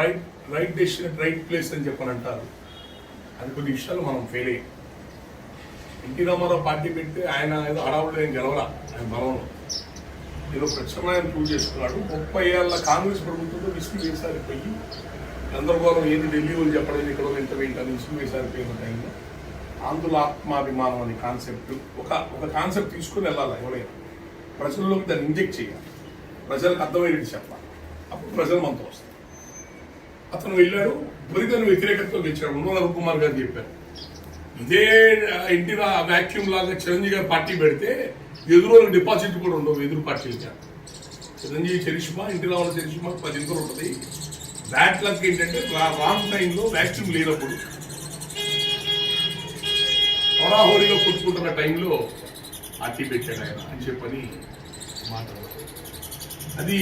Right right decision right place అని చెప్పని అంటారు అది కొన్ని విషయాలు మనం ఫెయిల్ అయ్యాం. ఎన్టీ రామారావు పార్టీ పెడితే ఆయన ఏదో హడావుడు ఏం గెలవరా? ఆయన బలంలో. ఏదో ప్రత్యామ్నాయం ప్రూవ్ చేసుకున్నాడు. ముప్పై ఏళ్ళ కాంగ్రెస్ ప్రభుత్వంలో విసిగి వేసారిపోయి గందరగోళం ఏది ఢిల్లీ వాళ్ళు చెప్పడం ఇక్కడ వాళ్ళు ఇంత ఏంటని విసిగి వేసారిపోయిన టైంలో. ఆంధ్రుల ఆత్మాభిమానం అనే కాన్సెప్ట్ ఒక ఒక కాన్సెప్ట్ తీసుకుని వెళ్ళాలి? ఎవరైనా. ప్రజల్లోకి దాన్ని ఇంజెక్ట్ చేయాలి. ప్రజలకు అర్థమయ్యేది చెప్పాలి. అప్పుడు ప్రజలు మనతో వస్తారు. అతను వెళ్ళాడు బరితను వ్యతిరేకతతో గెలిచాడు. ఉన్నోల కుమార్ గారు చెప్పారు. ఇదే ఇంటి వ్యాక్యూమ్ లాగా చిరంజీవి గారు పార్టీ పెడితే ఎదురు డిపాజిట్ కూడా ఉండవు ఎదురు పార్టీలకి చిరంజీవి చరిష్మా ఇంటిలో ఉన్న చరిష్మా పది ఇంకలు ఉంటుంది. బ్యాట్ లక్ ఏంటంటే రాంగ్ టైంలో వ్యాక్యూమ్ లేనప్పుడు హోరాహోరీగా కొట్టుకుంటున్న టైంలో పార్టీ పెట్టాడు ఆయన అని చెప్పని మాట్లాడారు. అది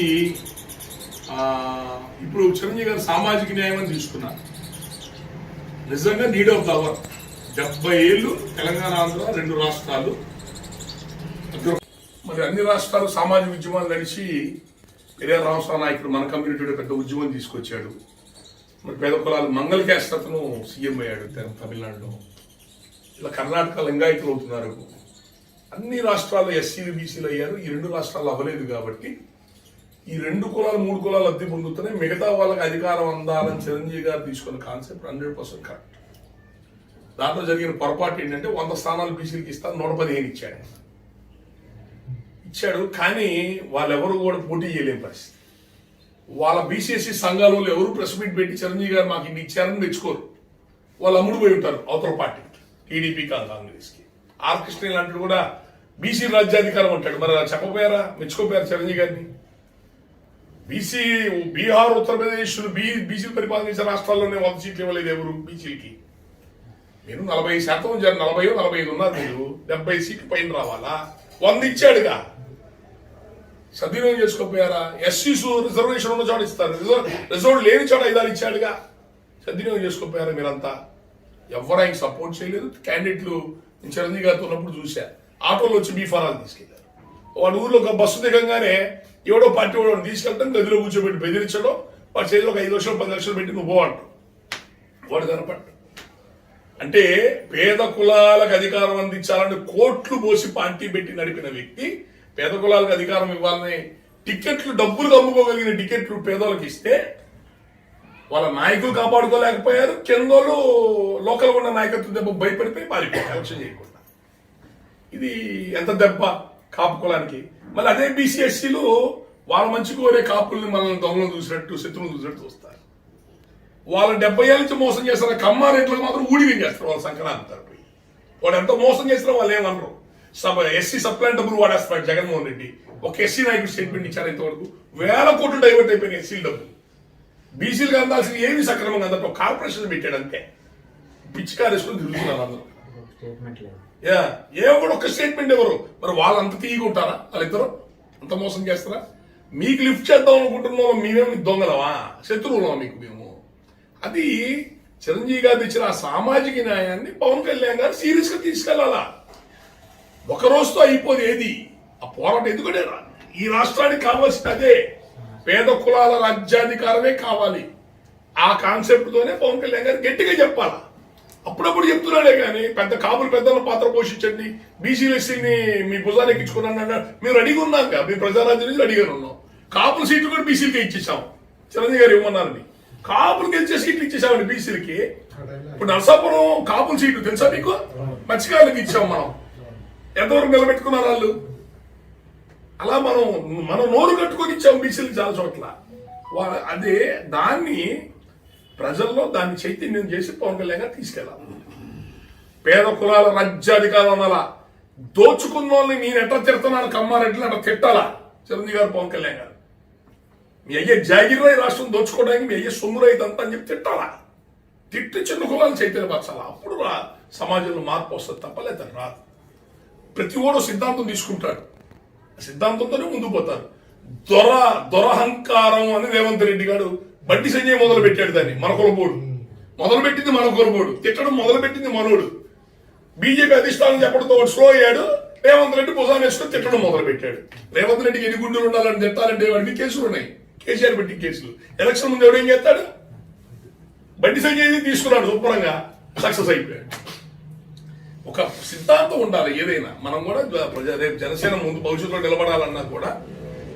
ఇప్పుడు చిరంజీవి గారు సామాజిక న్యాయం అని తీసుకున్నారు. నిజంగా నీడ్ ఆఫ్ అవర్ డెబ్బై ఏళ్ళు తెలంగాణ ఆంధ్ర రెండు రాష్ట్రాలు. మరి అన్ని రాష్ట్రాలు సామాజిక ఉద్యమాలు నడిచి పెరియా రామస్వామి నాయకుడు మన కమ్యూనిటీలో పెద్ద ఉద్యమం తీసుకొచ్చాడు. మరి పేద కులాలు మంగళ క్యాస్ట్ సీఎం అయ్యాడు తమిళనాడులో. ఇలా కర్ణాటక లింగాయతులు అవుతున్నారు. అన్ని రాష్ట్రాల్లో ఎస్సీలు బీసీలు అయ్యారు. ఈ రెండు రాష్ట్రాలు అవ్వలేదు కాబట్టి ఈ రెండు కులాలు మూడు కులాలు లబ్ధి పొందుతున్నాయి. మిగతా వాళ్ళకి అధికారం అందాలని చిరంజీవి గారు తీసుకున్న కాన్సెప్ట్ హండ్రెడ్ పర్సెంట్ కరెక్ట్. దాంట్లో జరిగిన పొరపాటు ఏంటంటే వంద స్థానాలు బీసీలకి ఇస్తాను నూట పదిహేను ఇచ్చాడు. ఇచ్చాడు కానీ వాళ్ళెవరు కూడా పోటీ చేయలేని పరిస్థితి. వాళ్ళ బీసీఎస్సీ సంఘాలు వాళ్ళు ఎవరు ప్రెస్ మీట్ పెట్టి చిరంజీవి గారు మాకు ఇన్ని ఇచ్చారని మెచ్చుకోరు వాళ్ళు అమ్ముడు పోయి ఉంటారు అవతల పార్టీకి టీడీపీ కాదు కాంగ్రెస్కి. ఆర్ కృష్ణ లాంటి కూడా బీసీ రాజ్యాధికారం అంటాడు. మరి అలా చెప్పపోయారా మెచ్చుకోపోయారు చిరంజీవి గారిని? బీసీ బీహార్ ఉత్తరప్రదేశ్ బీ బీసీలు పరిపాలించే రాష్ట్రాల్లోనే వంద సీట్లు ఇవ్వలేదు ఎవరు? బీసీలకి. నేను నలభై శాతం జర- నలభై నలభై ఐదు ఉన్నారు మీరు. డెబ్బై సీట్లు పైన రావాలా? వంద ఇచ్చాడుగా. సద్వినియోగం చేసుకోపోయారా ఎస్సీస్ రిజర్వేషన్ ఉన్న చోట ఇస్తారు. రిజర్వ్ లేని చోట ఐదారు ఇచ్చాడుగా. సద్వినియోగం చేసుకోపోయారా మీరంతా? ఎవరు ఆయన సపోర్ట్ చేయలేదు. క్యాండిడేట్లు నేను చిరంజీవి గారితో ఉన్నప్పుడు చూశా. ఆటోలో వచ్చి బీ ఫారాలు తీసుకెళ్ళారు వాడు ఊర్లో ఒక బస్సు దిగంగానే ఎవడో పార్టీ వాడు తీసుకెళ్తాం గదిలో కూర్చోబెట్టి బెదిరించడం వాడు చేతిలో ఒక ఐదు లక్షలు పది లక్షలు పెట్టి నువ్వు పోవాడు వాడు కనపడ్డు అంటే పేద కులాలకు అధికారం అందించాలని కోట్లు పోసి పార్టీ పెట్టి నడిపిన వ్యక్తి పేద కులాలకు అధికారం ఇవ్వాలని టికెట్లు డబ్బులు అమ్ముకోగలిగిన టికెట్లు పేదోళ్ళకి ఇస్తే వాళ్ళ నాయకులు కాపాడుకోలేకపోయారు కిందోళ్ళు లోకల్ ఉన్న నాయకత్వం దెబ్బ భయపడిపోయి పారిపోయారు ఎలక్షన్ చేయకుండా. ఇది ఎంత దెబ్బ కాపు కులానికి? మళ్ళీ అదే బీసీఎస్సీలు వాళ్ళ మంచి కోరే కాపుల్ని మనల్ని దొంగలను చూసినట్టు శత్రువులు చూసినట్టు చూస్తారు. వాళ్ళ డెబ్బై ఏళ్ళ నుంచి మోసం చేస్తున్న కమ్మారేట్లకు మాత్రం ఊడిగం చేస్తారు వాళ్ళ సంక్రాంతి తరపు వాడు ఎంత మోసం చేసినా వాళ్ళు ఏమనరు. సబ్ ఎస్సీ సప్లాంటబుల్ డబ్బులు వాడేస్తున్నాడు జగన్మోహన్ రెడ్డి. ఒక ఎస్సీ నాయకుడు స్టేట్మెంట్ ఇచ్చారు ఇంతవరకు. వేల కోట్లు డైవర్ట్ అయిపోయిన ఎస్సీ డబ్బులు. బీసీలకు అందాల్సిన ఏమి సక్రమంగా అందట్టు కార్పొరేషన్ పెట్టాడు అంతే. పిచ్చికారు వేసుకొని తిరుగుతున్నారు అందరూ. స్టేట్మెంట్ లేదు. ఏ కూడా ఒక స్టేట్మెంట్ ఎవరు మరి వాళ్ళంత అంత ఉంటారా? వాళ్ళిద్దరు? అంత మోసం చేస్తారా? మీకు లిఫ్ట్ చేద్దాం అనుకుంటున్నాం మేమేమి దొంగలవా శత్రువులమా మీకు మేము? అది చిరంజీవి గారు తెచ్చిన ఆ సామాజిక న్యాయాన్ని పవన్ కళ్యాణ్ గారు సీరియస్గా తీసుకెళ్ళాలా ఒక రోజుతో అయిపోదు ఏది? ఆ పోరాటం ఎందుకంటే రా- ఈ రాష్ట్రానికి కావాల్సింది అదే. పేద కులాల రాజ్యాధికారమే కావాలి. ఆ కాన్సెప్ట్తోనే పవన్ కళ్యాణ్ గారు గట్టిగా చెప్పాలా? అప్పుడప్పుడు చెప్తున్నాడే కానీ పెద్ద కాపులు పెద్దల పాత్ర పోషించండి. బీసీలు ఎస్సీని మీ భుజాన్ని ఎక్కించుకున్నాను అన్నాడు. మేము రెడీగా ఉన్నాం మీ ప్రజారాజ్యం నుంచి ఉన్నాం. కాపుల సీట్లు కూడా బీసీలకి ఇచ్చేసాం చిరంజీవి గారు ఇవ్వమన్నారని కాపులు గెలిచే సీట్లు ఇచ్చేసామండి బీసీలకి. ఇప్పుడు నరసాపురం కాపుల సీట్లు తెలుసా మీకు? మత్స్యకారులకు ఇచ్చాం మనం. ఎంతవరకు నిలబెట్టుకున్నారు వాళ్ళు? అలా మనం మనం నోరు కట్టుకొని ఇచ్చాం బీసీలకు చాలా చోట్ల. అదే దాన్ని ప్రజల్లో దాన్ని చైతన్యం చేసి పవన్ కళ్యాణ్ గారు తీసుకెళ్ళాలి. పేద కులాల రాజ్యాధికారం అనాలా దోచుకున్న వాళ్ళని నేను ఎట్లా తిడుతున్నాను కమ్మారెడ్లు అట్లా తిట్టాలా? చిరంజీవి గారు పవన్ కళ్యాణ్ గారు. మీ అయ్యే జాగిరిలో రాష్ట్రం దోచుకోవడానికి మీ అయ్యే సొమ్ము రైతంతా అని చెప్పి తిట్టాలా? తిట్టి చిన్న కులాలు చైతన్యపరచాలా? అప్పుడు రా సమాజంలో మార్పు వస్తుంది తప్ప లేదా రాదు. ప్రతి ఓడో సిద్ధాంతం తీసుకుంటాడు. ఆ సిద్ధాంతంతోనే ముందుకు పోతారు. దొర దొరహంకారం అని రేవంత్ రెడ్డి గారు బండి సంజయ్ మొదలు పెట్టాడు దాన్ని మన కులపోడు మొదలు పెట్టింది మన కులపోడు తిట్టడం మొదలు పెట్టింది మనోడు. బీజేపీ అధిష్టానం చెప్పడంతో వాడు స్లో అయ్యాడు. రేవంత్ రెడ్డి భుజాన్ని వేసుకొని తిట్టడం మొదలు పెట్టాడు రేవంత్ రెడ్డికి ఎన్ని గుండెలు ఉండాలని తిట్టాలంటే వాడికి కేసులు ఉన్నాయి. కేసీఆర్ పెట్టి కేసులు. ఎలక్షన్ ముందు ఎవడేం చేస్తాడు? బండి సంజయ్ తీసుకున్నాడు శుభ్రంగా. సక్సెస్ అయిపోయాడు. ఒక సిద్ధాంతం ఉండాలి ఏదైనా. మనం కూడా ప్రజా రేపు జనసేన ముందు భవిష్యత్తులో నిలబడాలన్నా కూడా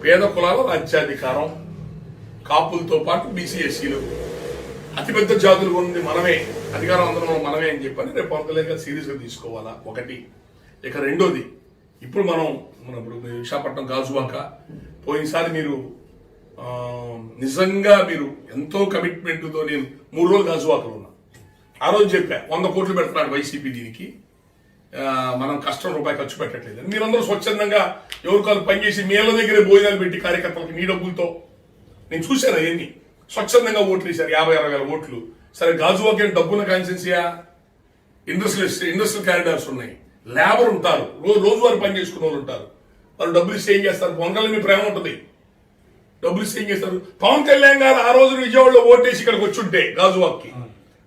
పేద కులాల రాజ్యాధికారం కాపులతో పాటు బీసీఎస్సీలు. అతిపెద్ద జాతులు ఉంది మనమే అధికారం అందరం మనమే అని చెప్పని రేపు పవన్ కళ్యాణ్ గారు సీరియస్గా తీసుకోవాలా? ఒకటి. ఇక రెండోది ఇప్పుడు మనం మన ఇప్పుడు విశాఖపట్నం గాజువాక పోయినసారి మీరు నిజంగా మీరు ఎంతో కమిట్మెంట్తో నేను మూడు రోజులు గాజువాకలో ఉన్నా. ఆ రోజు చెప్పా వంద కోట్లు పెడుతున్నాడు వైసీపీ దీనికి. మనం కష్టం రూపాయి ఖర్చు పెట్టట్లేదు. మీరందరూ స్వచ్ఛందంగా ఎవరు పనిచేసి మేళ్ళ దగ్గరే భోజనాలు పెట్టి కార్యకర్తలకు మీ డబ్బులతో నేను చూశాను అవన్నీ. స్వచ్ఛందంగా ఓట్లు వేశారు యాభై అరవై వేల ఓట్లు. సరే గాజువాకే డబ్బున్న కాన్సెన్సియా ఇండస్ట్రియల్ ఇండస్ట్రియల్ క్యారిడార్స్ ఉన్నాయి. లేబర్ ఉంటారు. రోజు రోజువారీ పని చేసుకునే వాళ్ళు ఉంటారు. వాళ్ళు డబ్బులు ఇస్తే ఏం చేస్తారు? పవన్ కళ్యాణ్ మీ ప్రేమ ఉంటుంది. డబ్బులు ఇస్తే ఏం చేస్తారు? పవన్ కళ్యాణ్ గారు ఆ రోజు విజయవాడలో ఓటేసి ఇక్కడికి వచ్చి ఉంటే గాజువాక్కి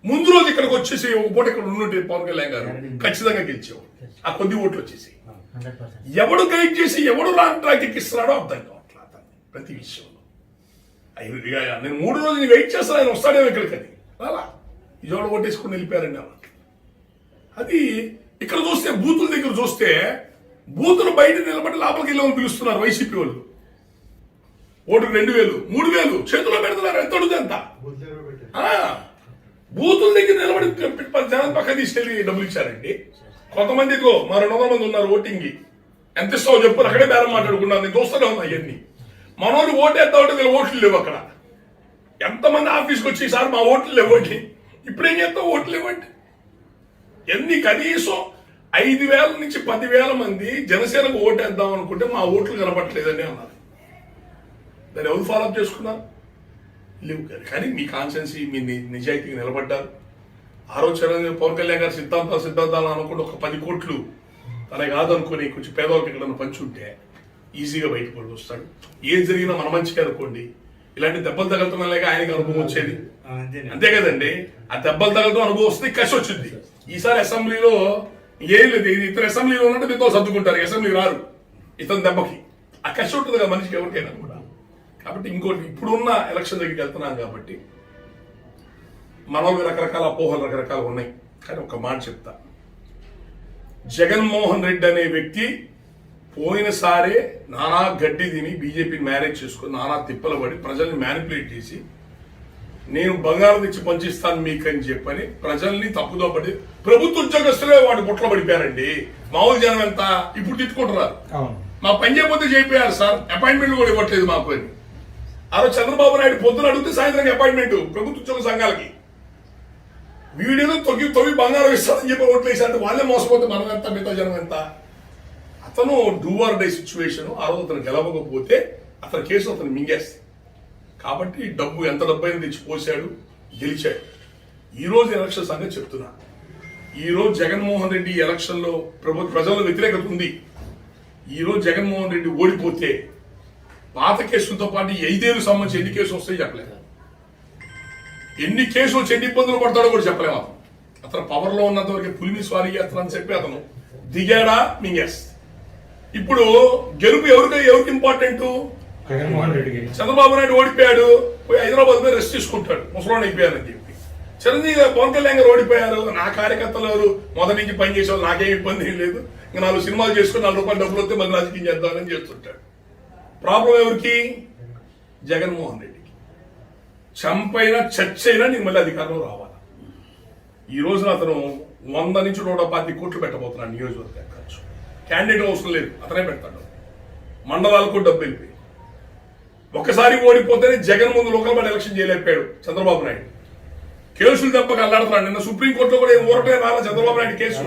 ముందు రోజు ఇక్కడికి వచ్చేసి ఒక పూట ఇక్కడ ఉండుంటే పవన్ కళ్యాణ్ గారు ఖచ్చితంగా గెలిచేవాడు ఆ కొద్ది ఓట్లు వచ్చేసి. ఎవడు గైడ్ చేసి ఎవడు లాంగ్ ట్రాక్ ఎక్కిస్తున్నాడో అర్థం కావట్లేదు ప్రతి ఇక నేను మూడు రోజులు వెయిట్ చేస్తాను ఆయన వస్తాడేమో ఇక్కడికని అని. రాలా. విజయవాడ కొట్టేసుకుని వెళ్ళిపోయారండి అలా అది ఇక్కడ చూస్తే బూతుల దగ్గర చూస్తే బూతులు బయట నిలబడి లోపలికి వెళ్ళమని పిలుస్తున్నారు వైసీపీ వాళ్ళు? ఓటుకు రెండు వేలు మూడు వేలు చేతిలో పెడుతున్నారు ఎంత అడుగుతుంది ఎంత బూతుల దగ్గర నిలబడి జనం జనాల పక్క తీసుకెళ్ళి డబ్బులు ఇచ్చారండి. కొంతమందికో మా రెండు వందల మంది ఉన్నారు ఓటింగ్ ఎంత ఇస్తావు చెప్పు అక్కడే బేరం మాట్లాడుకున్నాను నేను చూస్తూనే ఉన్నా అవన్నీ మనోడు ఓటేద్దాం అంటే వీళ్ళ ఓట్లు లేవు అక్కడ. ఎంతమంది ఆఫీస్కి వచ్చి సార్ మా ఓట్లు లేవండి. ఇప్పుడేం చేస్తావు? ఓట్లు లేవండి. ఎన్ని కనీసం ఐదు వేల నుంచి పదివేల మంది జనసేనకు ఓటేద్దాం అనుకుంటే మా ఓట్లు కనపట్లేదని అన్నారు. దాన్ని ఎవరు ఫాలోఅప్ చేసుకున్నారు? లేవు కానీ మీ కాన్సెన్సీ మీ నిజాయితీగా నిజాయితీకి నిలబడ్డారు. ఆలోచన పవన్ కళ్యాణ్ గారి సిద్ధాంతాలు సిద్ధాంతాలు అనుకుంటే ఒక పది కోట్లు తన కాదనుకుని కొంచెం పేదవాళ్ళకి ఎక్కడన్నా పంచి ఉంటే ఈజీగా బయటకు పడి వస్తాడు. ఏం జరిగినా మన మంచిగా అనుకోండి. ఇలాంటి దెబ్బలు తగలుతున్నలాగా ఆయనకి అనుభవం వచ్చేది. అంతే కదండి? ఆ దెబ్బలు తగలతో అనుభవం వస్తుంది కసి వచ్చింది. ఈసారి అసెంబ్లీలో ఏం లేదు. ఇది ఇతర అసెంబ్లీలో ఉన్నట్టు మీతో సర్దుకుంటారు. అసెంబ్లీ రారు ఇతని దెబ్బకి. ఆ కసి ఉంటుంది కదా మనిషికి ఎవరికైనా కూడా. కాబట్టి ఇంకోటి ఇప్పుడున్న ఎలక్షన్ దగ్గరికి వెళ్తున్నాం కాబట్టి మనలో రకరకాల అపోహలు రకరకాలు ఉన్నాయి. కానీ ఒక మాట చెప్తా. జగన్మోహన్ రెడ్డి అనే వ్యక్తి పోయినసారే నానా గడ్డి తిని బీజేపీని మ్యారేజ్ చేసుకుని నానా తిప్పలు పడి ప్రజల్ని మ్యానిపులేట్ చేసి నేను బంగారం తెచ్చి పంచిస్తాను మీకు అని చెప్పని ప్రజల్ని తప్పుదో పడి ప్రభుత్వ ఉద్యోగస్తులే వాడి బుట్టలో పడిపోయారండి. మామూలు జనం ఎంత? ఇప్పుడు తిట్టుకుంటున్నారు. మా పని చేయకపోతే చేయిపోయారు సార్. అపాయింట్మెంట్ కూడా ఇవ్వట్లేదు మాకు అని. ఆ చంద్రబాబు నాయుడు పొద్దున అడిగితే సాయంత్రం అపాయింట్మెంట్ ప్రభుత్వ ఉద్యోగ సంఘాలకి. వీడియోలో తొగి తొగి బంగారం ఇస్తారని చెప్పి ఓట్లు వేసారంటే వాళ్ళే మోసపోతే మనం ఎంత మిగతా జనం ఎంత? అతను డూఆర్ డై సిచ్యువేషన్ ఆ రోజు అతను గెలవకపోతే అతని కేసు అతను మింగేస్తుంది కాబట్టి డబ్బు ఎంత డబ్బు అయినా తెచ్చి పోసాడు గెలిచాడు. ఈరోజు ఎలక్షన్ సంగతి చెప్తున్నా. ఈ రోజు జగన్మోహన్ రెడ్డి ఎలక్షన్లో ఎలక్షన్ ప్రభుత్వ ప్రజల వ్యతిరేకత ఉంది. ఈరోజు జగన్మోహన్ రెడ్డి ఓడిపోతే పాత కేసులతో పాటు ఐదేళ్ళు సంబంధించి ఎన్ని కేసులు వస్తాయి చెప్పలేదు ఎన్ని కేసులు వచ్చి ఎన్ని ఇబ్బందులు పడతాడో కూడా చెప్పలేము అతను. అతను పవర్లో ఉన్నంత వరకు పులిని స్వారీ చేస్తానని చెప్పి అతను దిగాడా మింగేస్ ఇప్పుడు గెలుపు ఎవరికి ఎవరికి ఇంపార్టెంట్ చంద్రబాబు నాయుడు ఓడిపోయాడు పోయి హైదరాబాద్ మీద రెస్ట్ తీసుకుంటాడు ముసలోని అయిపోయారని చెప్పి. చిరంజీవి గారు పవన్ కళ్యాణ్ గారు ఓడిపోయారు నా కార్యకర్తలు ఎవరు? మొదటి నుంచి పని చేసేవాళ్ళు నాకేం ఇబ్బంది ఏం లేదు. ఇంకా నాలుగు సినిమాలు చేసుకుని నాలుగు రూపాయలు డబ్బులు వస్తే మళ్ళీ రాజకీయం చేద్దామని చేస్తుంటాడు. ప్రాబ్లం ఎవరికి? జగన్మోహన్ రెడ్డికి. చంపైనా చచ్చైనా నేను మళ్ళీ అధికారంలో రావాలి? ఈ రోజున అతను వంద నుంచి నూట పాతి కోట్లు పెట్టబోతున్నాడు నియోజకవర్గం ఖర్చు. క్యాండిడేట్ అవసరం లేదు. అతనే పెడతాడు. మండలాలకు డబ్బు వెళ్ళిపోయి ఒక్కసారి ఓడిపోతేనే జగన్ ముందు లోకల్ బడ్ ఎలక్షన్ చేయలేకపోయాడు చంద్రబాబు నాయుడు. కేసులు దెబ్బకి అల్లాడుతున్నాడు. నిన్న సుప్రీంకోర్టులో కూడా ఏం ఊరటమే రాలా చంద్రబాబు నాయుడు కేసు?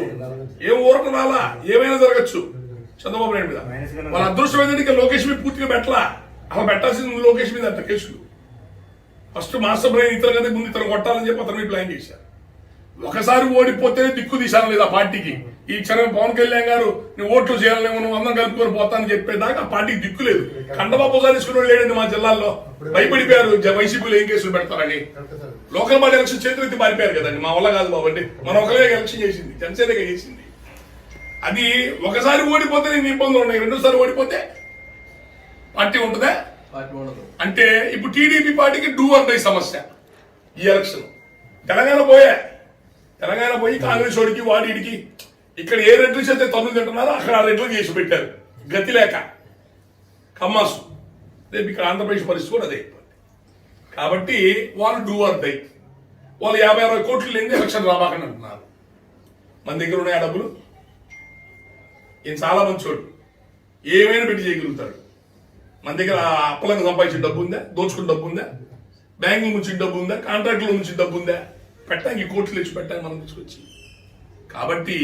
ఏం ఊరటం రాలా? ఏమైనా జరగచ్చు చంద్రబాబు నాయుడు మీద. వాళ్ళ అదృష్టం ఏంటంటే ఇక లోకేష్ మీద పూర్తిగా పెట్టలా. అలా పెట్టాల్సింది లోకేష్ మీద అంట కేసులు. ఫస్ట్ మాస్టర్ బ్రెయిన్ ఇతర కదా ముందు ఇతను కొట్టాలని చెప్పి అతను ప్లాన్ చేశారు. ఒకసారి ఓడిపోతేనే దిక్కు తీశాను లేదు ఆ పార్టీకి. ఈ క్షణం పవన్ కళ్యాణ్ గారు నేను ఓట్లు చేయాలేమో నువ్వు అందరం కలుపుకొని పోతానని చెప్పేదాకా ఆ పార్టీకి దిక్కు లేదు. కండబాబు తీసుకుని లేడండి మా జిల్లాల్లో. భయపడిపోయారు. జ- వైసీపీలో ఏం కేసులు పెడతారని. లోకల్ బాడీ ఎలక్షన్ చేతులెత్తి మారిపోయారు కదండి. మా వల్ల కాదు బాబు అండి. మనం ఒకరే ఎలక్షన్ చేసింది. జనసేనగా చేసింది. అది ఒకసారి ఓడిపోతే నేను ఇబ్బందులు ఉన్నాయి? రెండోసారి ఓడిపోతే పార్టీ ఉంటుందా? అంటే ఇప్పుడు టీడీపీ పార్టీకి డూ ఆర్ డై సమస్య ఈ ఎలక్షన్. తెలంగాణ పోయా. తెలంగాణ పోయి కాంగ్రెస్ వాడికి వాడికి ఇక్కడ ఏ రెట్లు చేస్తే తన్ను తింటున్నారో అక్కడ ఆ రెట్లు చేసి పెట్టారు. గతి లేక. కమ్మాసు రేపు ఇక్కడ ఆంధ్రప్రదేశ్ పరిస్థితి కూడా అదే కాబట్టి వాళ్ళు డూ ఆర్ డై వాళ్ళు యాభై అరవై కోట్లు లేని ఎలక్షన్ రాబాకని అంటున్నారు. మన దగ్గర ఉన్నాయా డబ్బులు. ఈయన చాలా మంచోడు. ఏమైనా పెట్టి చేయగలుగుతాడు. మన దగ్గర ఆ అప్పలంగా సంపాదించిన డబ్బు ఉందా? దోచుకున్న డబ్బు ఉందా? బ్యాంకుల నుంచి డబ్బు ఉందా? కాంట్రాక్టుల నుంచి డబ్బు ఉందా? పెట్టానికి ఈ కోట్లు తెచ్చి పెట్టాం మనం తీసుకొచ్చి. కాబట్టి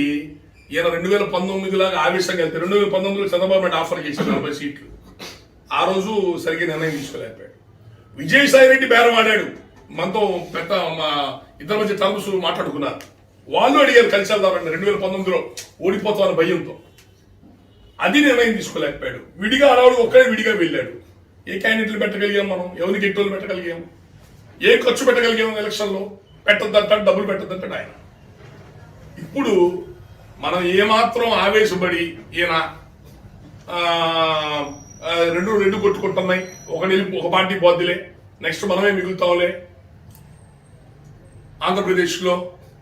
ఈయన రెండు వేల పంతొమ్మిది లాగా ఆవేశంగా వెళ్తే రెండు వేల పంతొమ్మిదిలో చంద్రబాబు నాయుడు ఆఫర్ చేశారు నలభై సీట్లు. ఆ రోజు సరిగ్గా నిర్ణయం తీసుకోలేకపోయాడు. విజయసాయి రెడ్డి బేరం ఆడాడు. మనతో పెద్ద మా ఇద్దరి మధ్య టర్మ్స్ మాట్లాడుకున్నారు. వాళ్ళు అడిగారు కలిసి వెళ్తారండి రెండు వేల పంతొమ్మిదిలో ఓడిపోతామని భయంతో. అది నిర్ణయం తీసుకోలేకపోయాడు. విడిగా ఆడవాడు ఒక్కడే విడిగా వెళ్ళాడు. ఏ క్యాండిడేట్లు పెట్టగలిగాం మనం? ఎవరికి ఎట్టోలు పెట్టగలిగాం? ఏ ఖర్చు పెట్టగలిగాం ఎలక్షన్లో? పెట్టద్దంటాడు డబ్బులు పెట్టద్దంటాడు ఆయన. ఇప్పుడు మనం ఏమాత్రం ఆవేశపడి ఈయన రెండు రెండు కొట్టుకుంటున్నాయి. ఒక నిలిపి ఒక పార్టీ పోద్దిలే. నెక్స్ట్ మనమే మిగులుతాంలే. ఆంధ్రప్రదేశ్లో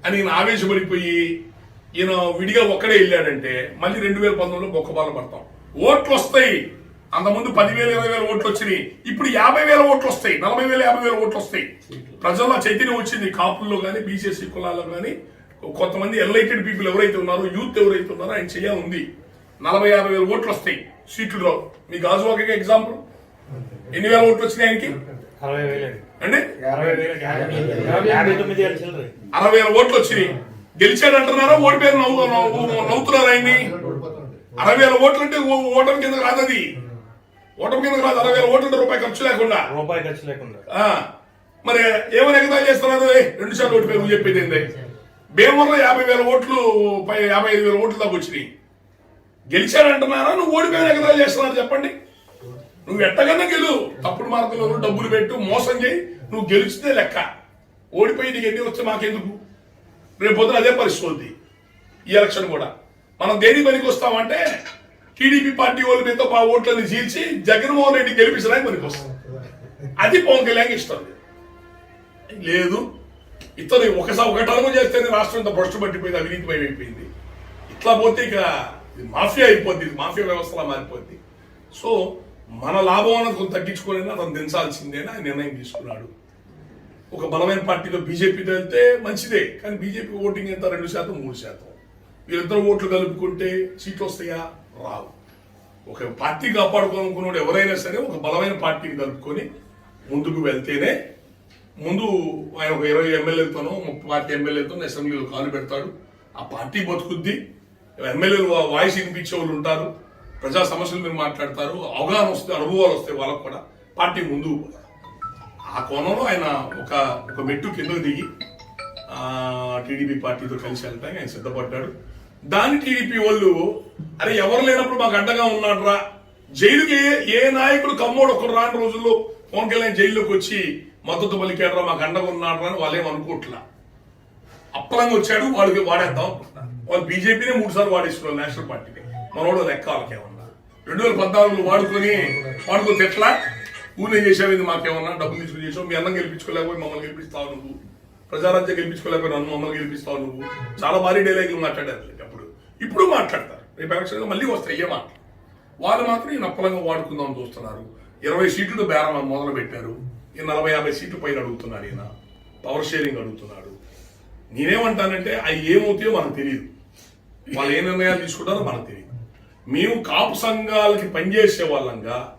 అని ఈయన ఆవేశపడిపోయి ఈయన విడిగా ఒక్కడే వెళ్ళాడంటే మళ్ళీ రెండు వేల పంతొమ్మిదిలో బొక్కబాలు పడతాం. ఓట్లు వస్తాయి. అంతకుముందు పదివేల ఇరవై వేల ఓట్లు వచ్చినాయి. ఇప్పుడు యాభై వేల ఓట్లు వస్తాయి. నలభై వేల యాభై వేల ఓట్లు వస్తాయి. ప్రజల్లో చైతన్యం వచ్చింది. కాపుల్లో కానీ బీసీఎస్సీ కులాల్లో కానీ కొంతమంది ఎన్లైటెడ్ పీపుల్ ఎవరైతే ఉన్నారో యూత్ ఎవరైతే ఉన్నారో ఆయన చెయ్య ఉంది. నలభై యాభై వేల ఓట్లు వస్తాయి. సీట్లలో మీ గాజువాక ఎగ్జాంపుల్ ఎన్ని వేల ఓట్లు వచ్చినాయి ఆయనకి? అరవై వేలు. అంటే అరవై వేలు. ఓట్లు వచ్చినాయి. గెలిచాడు అంటున్నారా ఓడిపోయారు నవ్వు నవ్వు- నవ్వుతున్నారు ఆయన్ని. అరవై వేల ఓట్లు అంటే ఓ- ఓటమి కింద రాదు అది. ఓటమి కింద రాదు. అరవై వేల ఓట్లు అంటే రూపాయి ఖర్చు లేకుండా. రూపాయి ఖర్చు లేకుండా. ఆ, మరి ఏమైనా ఎగతాలు చేస్తున్నారు? రెండు సార్లు ఓటు పేరు చెప్పేది ఏంది? భీమవరం యాభై వేల ఓట్లు పై యాభై ఐదు వేల ఓట్లు దాకా వచ్చినాయి. గెలిచాడంటున్నారా నువ్వు ఓడిపోయిన ఎగదాలు చేస్తున్నారు చెప్పండి. నువ్వు ఎట్టగన్నా గెలు. తప్పుడు మార్గంలో డబ్బులు పెట్టు మోసం చేయి. నువ్వు గెలిచితే లెక్క. ఓడిపోయి నీకు ఎన్ని వస్తే మాకెందుకు? రేపు పొద్దున అదే పరిస్థితి ఈ ఎలక్షన్ కూడా. మనం దేని పనికి వస్తామంటే టీడీపీ పార్టీ వాళ్ళ మీద మా ఓట్లను చీల్చి జగన్మోహన్ రెడ్డి గెలిపించడానికి పనికి వస్తాం. అది పవన్ కళ్యాణ్ ఇష్టం లేదు. ఇతను ఒకసారి ఒక టర్మ్ చేస్తేనే రాష్ట్రం ఇంత భ్రష్టు పట్టిపోయింది అవినీతిమయం అయిపోయింది. ఇట్లా పోతే ఇక ఇది మాఫియా అయిపోద్ది ఇది మాఫియా వ్యవస్థలా మారిపోద్ది. సో మన లాభం అన్నది కొంత తగ్గించుకొని అతను దించాల్సిందే అని ఆయన నిర్ణయం తీసుకున్నాడు. ఒక బలమైన పార్టీలో బీజేపీతో వెళ్తే మంచిదే కానీ బీజేపీ ఓటింగ్ ఎంత? రెండు శాతం మూడు శాతం. వీళ్ళిద్దరు ఓట్లు కలుపుకుంటే సీట్లు వస్తాయా? రావు. ఒక పార్టీ కాపాడుకోవాలనుకున్నాడు ఎవరైనా సరే ఒక బలమైన పార్టీని కలుపుకొని ముందుకు వెళ్తేనే ముందు ఆయన ఒక ఇరవై ఎమ్మెల్యేలతోనో ముప్పై పార్టీ ఎమ్మెల్యేలతోనో అసెంబ్లీలో కాలు పెడతాడు. ఆ పార్టీ బతుకుద్ది. ఎమ్మెల్యేలు వాయిస్ వినిపించే వాళ్ళు ఉంటారు. ప్రజా సమస్యలు మీరు మాట్లాడతారు. అవగాహన వస్తే అనుభవాలు వస్తాయి వాళ్ళకు కూడా పార్టీ ముందుకు పోతారు ఆ కోణంలో ఆయన ఒక ఒక మెట్టు కిందకు దిగి టీడీపీ పార్టీతో కలిసి వెళ్ళడానికి ఆయన సిద్ధపడ్డాడు. దాని టీడీపీ వాళ్ళు అరే ఎవరు లేనప్పుడు మాకు అడ్డగా ఉన్నాడురా? జైలుకి ఏ- ఏ నాయకుడు కమ్మోడు ఒకరు రాని రోజుల్లో పవన్ కళ్యాణ్ జైల్లోకి వచ్చి మద్దతు పలికాడరా మాకు అండగా ఉన్నాడురా అని వాళ్ళేం అనుకోవట్లా అప్పలంగా వచ్చాడు వాళ్ళకి వాడేద్దాం అనుకుంటున్నారు. వాళ్ళు బీజేపీనే మూడు సార్లు వాడేస్తున్నారు నేషనల్ పార్టీని. మనోడు లెక్క వాళ్ళకేమన్నా రెండు వేల పద్నాలుగులో వాడుకొని వాడుకొని ఎట్లా ఊనే చేసావు ఇది మాకేమన్నా? డబ్బులు తీసుకుని చేసావు మీ అన్నం గెలిపించుకోలేకపోయి మమ్మల్ని గెలిపిస్తావు నువ్వు. ప్రజారాజ్యం గెలిపించుకోలేకపోయి నన్ను మమ్మల్ని గెలిపిస్తావు నువ్వు. చాలా భారీ డైలాగులు మాట్లాడారు అప్పుడు. ఇప్పుడు మాట్లాడతారు. రేపు ఎలక్షన్ మళ్ళీ వస్తాయి ఏ మాట వాళ్ళు మాత్రం ఈ నప్పలంగా వాడుకుందాం చూస్తున్నారు. ఇరవై సీట్లు బేరం మొదలు పెట్టారు ఈ నలభై యాభై సీట్లు పైన అడుగుతున్నాడు ఈయన. పవర్ షేరింగ్ అడుగుతున్నాడు. నేనేమంటానంటే అవి ఏమవుతాయో మనకు తెలియదు. వాళ్ళు ఏ నిర్ణయాలు తీసుకుంటారో మనకు తెలియదు. మేము కాపు సంఘాలకి పనిచేసే వాళ్ళంగా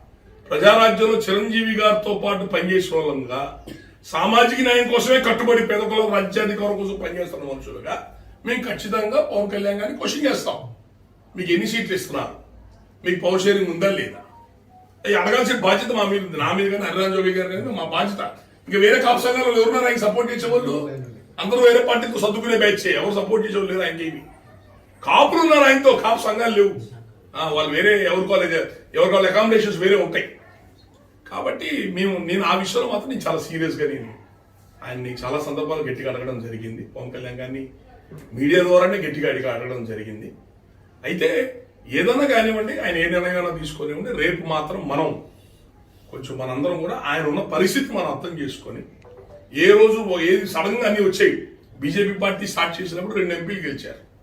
ప్రజారాజ్యంలో చిరంజీవి గారితో పాటు పనిచేసే వాళ్ళంగా సామాజిక న్యాయం కోసమే కట్టుబడి పేదకుల రాజ్యాధికారం కోసం పనిచేస్తున్న మనుషులుగా మేము ఖచ్చితంగా పవన్ కళ్యాణ్ గారిని క్వశ్చన్ చేస్తాం. మీకు ఎన్ని సీట్లు ఇస్తున్నారు? మీకు పవర్ షేరింగ్ ఉందా లేదా? అడగాల్సిన బాధ్యత మా మీద నా మీద కానీ హరిరాజ్ జోగి గారు కానీ మా బాధ్యత. ఇంకా వేరే కాపు సంఘాలు ఎవరున్నారు? ఆయన సపోర్ట్ చేసేవాళ్ళు అందరూ వేరే పార్టీతో సర్దుకునే బ్యాచ్ ఎవరు సపోర్ట్ చేసేవాళ్ళు లేరు ఆయనకి ఏమి కాపులు ఉన్నారు ఆయనతో. కాపు సంఘాలు లేవు. వాళ్ళు వేరే ఎవరి కాలేజ్ ఎవరి కాలేజ్ అకామిడేషన్స్ వేరే ఉంటాయి. కాబట్టి మేము నేను ఆ విషయంలో మాత్రం నేను చాలా సీరియస్గా నేను ఆయన్ని చాలా సందర్భాలు గట్టిగా అడగడం జరిగింది. పవన్ కళ్యాణ్ గారిని మీడియా ద్వారానే గట్టిగా అడిగి అడగడం జరిగింది. అయితే ఏదైనా కానివ్వండి ఆయన ఏ నిర్ణయాలు తీసుకొనివ్వండి రేపు మాత్రం మనం కొంచెం మనందరం కూడా ఆయన ఉన్న పరిస్థితి మనం అర్థం చేసుకొని ఏ రోజు ఏది సడన్గా అన్ని వచ్చాయి. బీజేపీ పార్టీ స్టార్ట్ చేసినప్పుడు రెండు ఎంపీలు గెలిచారు.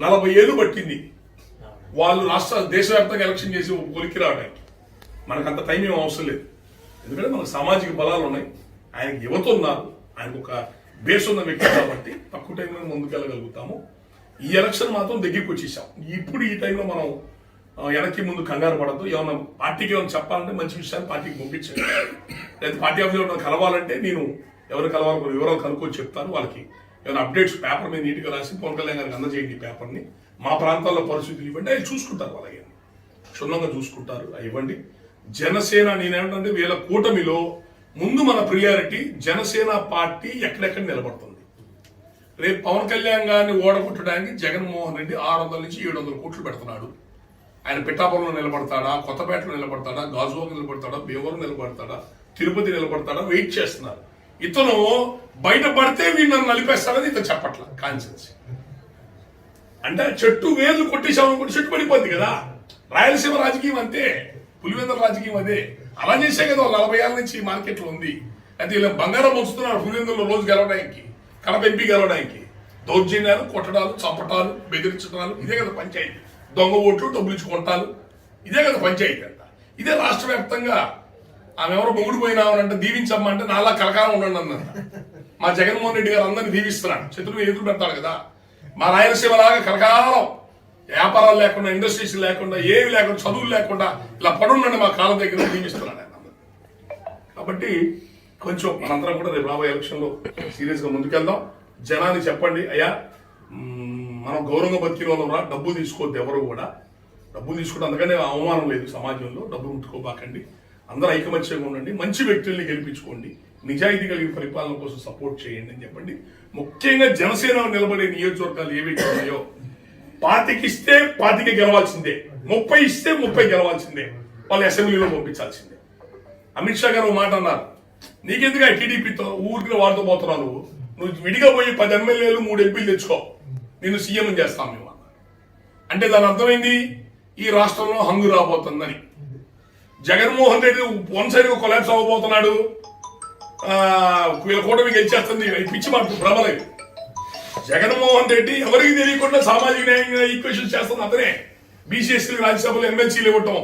నలభై ఏళ్ళు పట్టింది. వాళ్ళు రాష్ట్ర దేశవ్యాప్తంగా ఎలక్షన్ చేసి కొలికి రావడానికి. మనకు అంత టైం ఏం అవసరం లేదు. ఎందుకంటే మనకు సామాజిక బలాలు ఉన్నాయి. ఆయనకి యువత ఉన్నారు? ఆయనకు ఒక బేస్ ఉన్న వ్యక్తి కాబట్టి తక్కువ టైంలో ముందుకెళ్ళగలుగుతాము. ఈ ఎలక్షన్ మాత్రం దగ్గరికి వచ్చేసాం. ఇప్పుడు ఈ టైంలో మనం వెనక్కి ముందు కంగారు పడద్దు. ఏమన్నా పార్టీకి ఏమైనా చెప్పాలంటే మంచి విషయాన్ని పార్టీకి పంపించండి. లేదా పార్టీ ఆఫీస్లో ఏమైనా కలవాలంటే నేను ఎవరు కలవాలి కొన్ని వివరాలు కనుక్కొని చెప్తాను వాళ్ళకి. ఏమైనా అప్డేట్స్ పేపర్ మీద నీట్గా రాసి పవన్ కళ్యాణ్ గారికి అందజేయండి పేపర్ని మా ప్రాంతాల్లో పరిస్థితులు ఇవ్వండి. అవి చూసుకుంటారు వాళ్ళకి. క్షుణ్ణంగా చూసుకుంటారు. అవి ఇవ్వండి. జనసేన నేనేమంటే వీళ్ళ కూటమిలో ముందు మన ప్రియారిటీ జనసేన పార్టీ ఎక్కడెక్కడ నిలబడుతుంది. రేపు పవన్ కళ్యాణ్ గారిని ఓడగొట్టడానికి జగన్మోహన్ రెడ్డి ఆరు వందల నుంచి ఏడు వందల కోట్లు పెడుతున్నాడు. ఆయన పిఠాపురంలో నిలబడతాడా కొత్తపేటలో నిలబడతాడా గాజువాక నిలబడతాడా భీమవరం నిలబడతాడా తిరుపతి నిలబడతాడా వెయిట్ చేస్తున్నారు. ఇతను బయటపడితే వీడు నన్ను నలిపేస్తాడని ఇతను చెప్పట్ల కాన్సెన్స్. అంటే చెట్టు వేర్లు కొట్టేశామనుకుంటే చెట్టు పడిపోద్ది కదా. రాయలసీమ రాజకీయం అంతే పులివెందుల రాజకీయం అదే. అలా చేసే కదా నలభై ఏళ్ళ నుంచి మార్కెట్లో ఉంది. అయితే ఇలా బంగారం వస్తున్నారు పులివెందులో రోజు గెలవడానికి కడప ఎంపీ గెలవడానికి దౌర్జన్యాలు కొట్టడాలు చంపటాలు బెదిరించడాలు ఇదే కదా పంచాయతీ. దొంగ ఓట్లు డబ్బులు ఇదే కదా పంచాయతీ అంట ఇదే రాష్ట్ర వ్యాప్తంగా ఆమె ఎవరో మొగుడు పోయినామనంటే దీవించమ్మా అంటే నాలా కలకాలం ఉండండి అన్నారు. మా జగన్మోహన్ రెడ్డి గారు అందరిని దీవిస్తున్నాడు. శత్రువు ఎదురు పెడతాడు కదా. మా రాయలసీమ లాగా కలకాలం. వ్యాపారాలు లేకుండా ఇండస్ట్రీస్ లేకుండా ఏవి లేకుండా చదువులు లేకుండా ఇలా పడుండండి మా కాలం దగ్గర దీవిస్తున్నాడు ఆయన. కాబట్టి కొంచెం మనందరం కూడా రేపు రాబోయే ఎలక్షన్లో సీరియస్గా ముందుకెళ్దాం. జనాన్ని చెప్పండి అయ్యా మనం గౌరవంగా బతికిన వాళ్ళం రా డబ్బు తీసుకోవద్దు ఎవరు కూడా. డబ్బు తీసుకుంటే అందుకనే అవమానం లేదు సమాజంలో డబ్బు ముట్టుకోబాకండి. అందరూ ఐకమత్యంగా ఉండండి మంచి వ్యక్తుల్ని గెలిపించుకోండి. నిజాయితీ కలిగిన పరిపాలన కోసం సపోర్ట్ చేయండి అని చెప్పండి. ముఖ్యంగా జనసేన నిలబడే నియోజకవర్గాలు ఏవైతే ఉన్నాయో పాతికి ఇస్తే గెలవాల్సిందే. ముప్పై ఇస్తే ముప్పై గెలవాల్సిందే. వాళ్ళు అసెంబ్లీలో పంపించాల్సిందే. అమిత్ షా గారు మాట అన్నారు. నీకెందుకు టీడీపీతో? ఊరికి వాళ్ళతో పోతున్నావు. నువ్వు నువ్వు విడిగా పోయి పది ఎమ్మెల్యేలు మూడు ఎంపీలు తెచ్చుకో. నేను సీఎం చేస్తాం మేము అంటే దాని అర్థమైంది? ఈ రాష్ట్రంలో హంగు రాబోతుందని. Jaganmohan Reddy one side collapse అవ్వబోతున్నాడు. వీళ్ళ కూటమి గెలిచేస్తుంది. పిచ్చి మాట భ్రమలేదు జగన్మోహన్ రెడ్డి ఎవరికి తెలియకుండా సామాజిక న్యాయంగా ఈక్వేషన్ చేస్తుంది అతనే. బీసీఎస్సీలు రాజ్యసభలో ఎమ్మెల్సీలు ఇవ్వటం.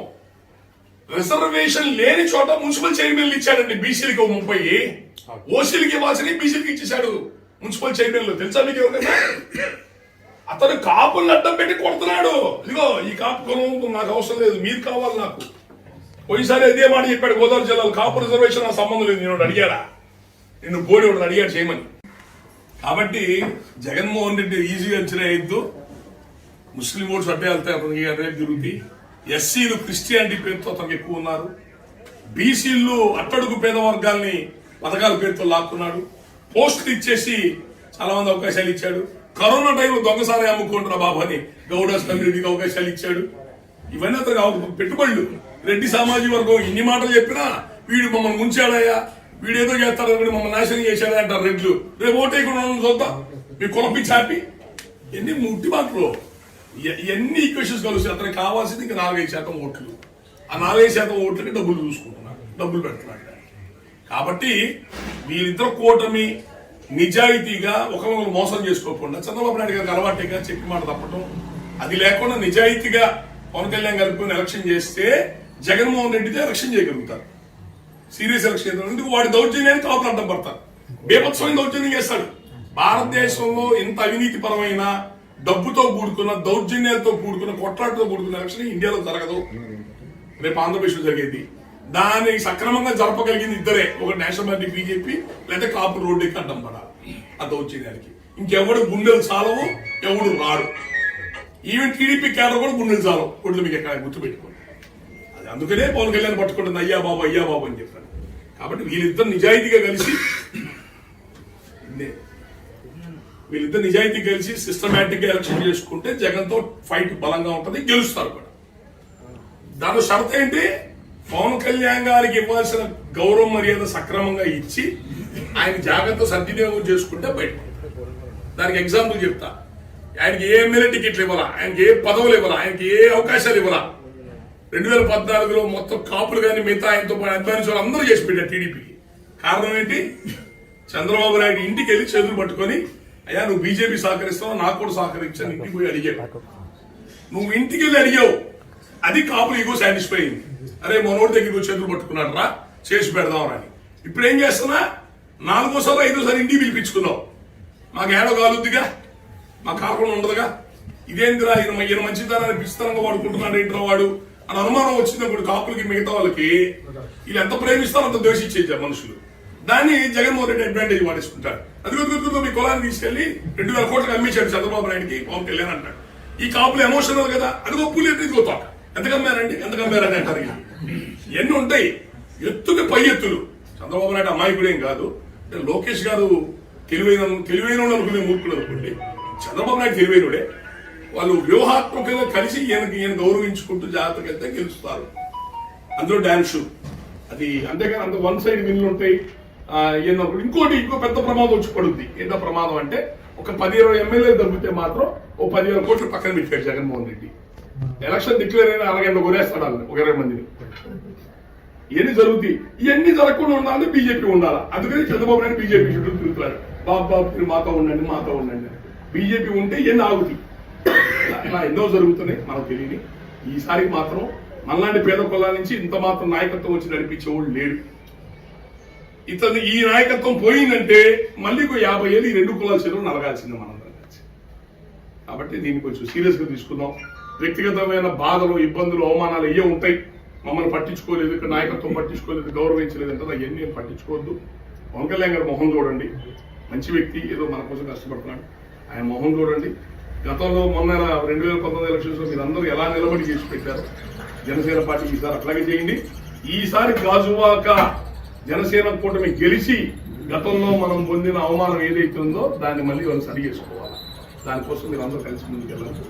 రిజర్వేషన్ లేని చోట మున్సిపల్ చైర్మన్లు ఇచ్చాడండి బీసీలకి ముప్పై. ఓసీలకి ఇవ్వాల్సిన బీసీలకి ఇచ్చేశాడు మున్సిపల్ చైర్మన్లు తెలుసా మీకు ఎవరికైనా అతను కాపులను అడ్డం పెట్టి కొడుతున్నాడు. ఇదిగో ఈ కాపు కులం నాకు అవసరం లేదు. మీరు కావాలి నాకు. పోయినసారి అదే మాట చెప్పాడు గోదావరి జిల్లాలో. కాపు రిజర్వేషన్ నాకు సంబంధం లేదు. నేను అడిగాడా? నిన్ను బోడి ఒకటి అడిగాడు చేయమని. కాబట్టి జగన్మోహన్ రెడ్డి ఈజీగా అంచనా వేయద్దు. ముస్లిం ఓట్స్ అడ్డే వెళ్తాయి అతనికి అటువైపు తిరుగుతాయి ఎస్సీలు క్రిస్టియానిటీ పేరుతో అతనికి ఎక్కువ ఉన్నారు. బీసీలు అట్టడుగు పేద వర్గాల్ని పథకాల పేరుతో లాక్కున్నాడు. పోస్టులు ఇచ్చేసి చాలా మంది అవకాశాలు ఇచ్చాడు. కరోనా టైంలో దొంగసారి అమ్ముకుంటున్న బాబు అని గౌడస్ కమ్యూనిటీకి అవకాశాలు ఇచ్చాడు. ఇవన్నీ అతనికి పెట్టుబడులు. రెడ్డి సామాజిక వర్గం ఇన్ని మాటలు చెప్పినా వీడు మమ్మల్ని ముంచాడయ్యా. వీడు ఏదో చేస్తాడు వీడు మమ్మల్ని నాశనం చేశాడు అంటారు రెడ్లు. రేపు ఓటేయకుండా చూద్దాం. మీ కులపించి చాపి ఎన్ని ముట్టి మాటలు. ఎన్ని ఈక్వేషన్స్ కలిసి అతనికి కావాల్సింది ఇంకా నాలుగైదు శాతం ఓట్లు. ఆ నాలుగైదు శాతం ఓట్లకి డబ్బులు చూసుకుంటున్నాడు డబ్బులు పెడుతున్నాడు కాబట్టి వీరిద్దరు కూటమి నిజాయితీగా ఒకరిని మోసం చేసుకోకుండా చంద్రబాబు నాయుడు గారికి అలవాటుగా చెప్పి మాట తప్పటం. అది లేకుండా నిజాయితీగా పవన్ కళ్యాణ్ గారికి ఎలక్షన్ చేస్తే జగన్మోహన్ రెడ్డితో ఎలక్షన్ చేయగలుగుతారు. సీరియస్ ఎలక్షన్ చేద్దాం ఎందుకు? వాడి దౌర్జన్యానికి కాపులు అడ్డం పడతారు. బేభత్సమైన దౌర్జన్యం చేస్తాడు. భారతదేశంలో ఎంత అవినీతిపరమైన డబ్బుతో కూడుకున్న దౌర్జన్యాలతో కూడుకున్న కొట్లాటతో కూడుకున్న ఎలక్షన్ ఇండియాలో జరగదు. రేపు ఆంధ్రప్రదేశ్ జరిగేది. దాన్ని సక్రమంగా జరపగలిగింది ఇద్దరే. ఒక నేషనల్ పార్టీ బీజేపీ లేదా కాపు రోడ్డు ఎక్కి అడ్డం పడాలి ఆ దౌర్జన్యానికి. ఇంకెవడు గుండెలు చాలవు ఎవడు రాడు. ఈవెన్ టీడీపీ క్యాడర్ కూడా గుండెలు చాలవు. గుండెలు మీకు ఎక్కడ గుర్తుపెట్టుకోండి. అది అందుకనే పవన్ కళ్యాణ్ పట్టుకుంటుంది అయ్యా బాబు అయ్యా బాబు అని చెప్పాను కాబట్టి వీళ్ళిద్దరు నిజాయితీగా కలిసి నే- వీళ్ళిద్దరు నిజాయితీ కలిసి సిస్టమేటిక్గా ఎలక్షన్ చేసుకుంటే జగన్తో ఫైట్ బలంగా ఉంటుంది గెలుస్తారు కూడా. దాని షరత్ ఏంటి? పవన్ కళ్యాణ్ గారికి ఇవ్వాల్సిన గౌరవ మర్యాద సక్రమంగా ఇచ్చి ఆయన జాగ్రత్త సద్వినియోగం చేసుకుంటే బయట దానికి ఎగ్జాంపుల్ చెప్తా. ఆయనకి ఏ ఎమ్మెల్యే టికెట్లు ఇవ్వాలా? ఆయనకి ఏ పదవులు ఇవ్వాలా? ఆయనకి ఏ అవకాశాలు ఇవ్వాలా? రెండు వేల పద్నాలుగులో మొత్తం కాపులు కానీ మిగతా ఆయనతో పాటు అభిమానించిన అందరూ చేసి పెట్టారు టీడీపీకి. కారణం ఏంటి? చంద్రబాబు నాయుడు ఇంటికి వెళ్ళి చేతులు పట్టుకొని అయ్యా నువ్వు బీజేపీ సహకరిస్తావు? నాకు కూడా సహకరించాను ఇంటికి పోయి అడిగావు నువ్వు ఇంటికి వెళ్ళి అడిగావు. అది కాపులు ఇగో సాటిస్ఫై అయింది. అరే మనోడి దగ్గరికి చేతులు పట్టుకున్నాడు రా చేసి పెడదాం అని ఇప్పుడు ఏం చేస్తున్నా? నాలుగోసారి ఐదోసారి ఇంటికి పిలిపించుకున్నావు. మాకు ఏడో కాలుద్దిగా మా కాకుండా ఉండదుగా. ఇదేందిరా ఈయన ఈయన మంచితనాన్ని విస్తరంగా వాడుకుంటున్నాడు ఏంట్రా వాడు? అని అనుమానం వచ్చినప్పుడు కాపులకి మిగతా వాళ్ళకి వీళ్ళు ఎంత ప్రేమిస్తారో అంత ద్వేషించేది మనుషులు. దాన్ని జగన్మోహన్ రెడ్డి అడ్వాంటేజ్ వాడేసుకుంటాడు. అది మీ కులాన్ని తీసుకెళ్ళి రెండు వేల కోట్లకు అమ్మించాడు చంద్రబాబు నాయుడికి పవన్ కళ్యాణ్ అంటాడు. ఈ కాపులు ఎమోషనల్ కదా అదిగో పులి ఇదిగో తోట ఎంత కమ్మారండి? ఎంత కమ్మారని అంటారు ఎన్ని ఉంటాయి. ఎత్తుకి పై ఎత్తులు. చంద్రబాబు నాయుడు అమాయకుడేం కాదు. లోకేష్ గారు తెలివైన తెలివైన అనుకునే మూర్ఖులు అనుకోండి. చంద్రబాబు నాయుడు తెలివైనడే. వాళ్ళు వ్యూహాత్మకంగా కలిసి ఈయనకి ఈయన గౌరవించుకుంటూ జాగ్రత్తగా వెళ్తే గెలుస్తారు. అందులో డాన్స్. షూ అది అంతేకాని అంత వన్ సైడ్ విన్లు ఉంటాయి. ఆ, ఇంకోటి ఇంకో పెద్ద ప్రమాదం వచ్చి పడుద్ది. ఏంటో ప్రమాదం అంటే ఒక పది ఇరవై ఎమ్మెల్యేలు తగ్గితే మాత్రం ఓ పదివేల కోట్లు పక్కన పెట్టాడు జగన్మోహన్ రెడ్డి. ఎలక్షన్ డిక్లేర్ అయిన అలాగే కొనేస్తాడు వాళ్ళు ఒక ఇరవై మందిని. ఇవన్నీ జరుగుతాయి ఇవన్నీ జరగకుండా ఉండాలని బీజేపీ ఉండాలి? అందుకని చంద్రబాబు నాయుడు బీజేపీ చుట్టూ తిరుగుతున్నాడు. బాబు బాబు మీరు మాతో ఉండండి మాతో ఉండండి. బీజేపీ ఉంటే ఇవన్నీ ఆగుతాయి. ఇలా ఎన్నో జరుగుతున్నాయి మనకు తెలియని. ఈసారికి మాత్రం మనలాంటి పేద కులాల నుంచి ఇంత మాత్రం నాయకత్వం వచ్చి నడిపించేవాడు లేడు ఇతను ఈ నాయకత్వం పోయిందంటే మళ్ళీ ఒక యాభై ఏళ్ళు ఈ రెండు కులాల చెరువు నలగాల్సిందే మనందరం కాబట్టి దీన్ని కొంచెం సీరియస్గా తీసుకుందాం. వ్యక్తిగతమైన బాధలు ఇబ్బందులు అవమానాలు అయ్యే ఉంటాయి. మమ్మల్ని పట్టించుకోలేదు ఇక్కడ నాయకత్వం పట్టించుకోలేదు గౌరవించలేదు అంటే అవన్నీ పట్టించుకోవద్దు. పవన్ కళ్యాణ్ మొహం చూడండి. మంచి వ్యక్తి ఏదో మన కోసం కష్టపడుతున్నాడు. ఆయన మొహం చూడండి. గతంలో మొన్న రెండు వేల పంతొమ్మిది ఎలక్షన్స్లో మీరు అందరూ ఎలా నిలబడి చేసి పెట్టారు జనసేన పార్టీ ఈసారి అట్లాగే చేయండి. ఈసారి గాజువాక జనసేన కూటమి గెలిచి గతంలో మనం పొందిన అవమానం ఏదైతే ఉందో దాన్ని మళ్ళీ వాళ్ళు సరి చేసుకోవాలి దానికోసం మీరు అందరూ కలిసి ముందుకెళ్ళాలి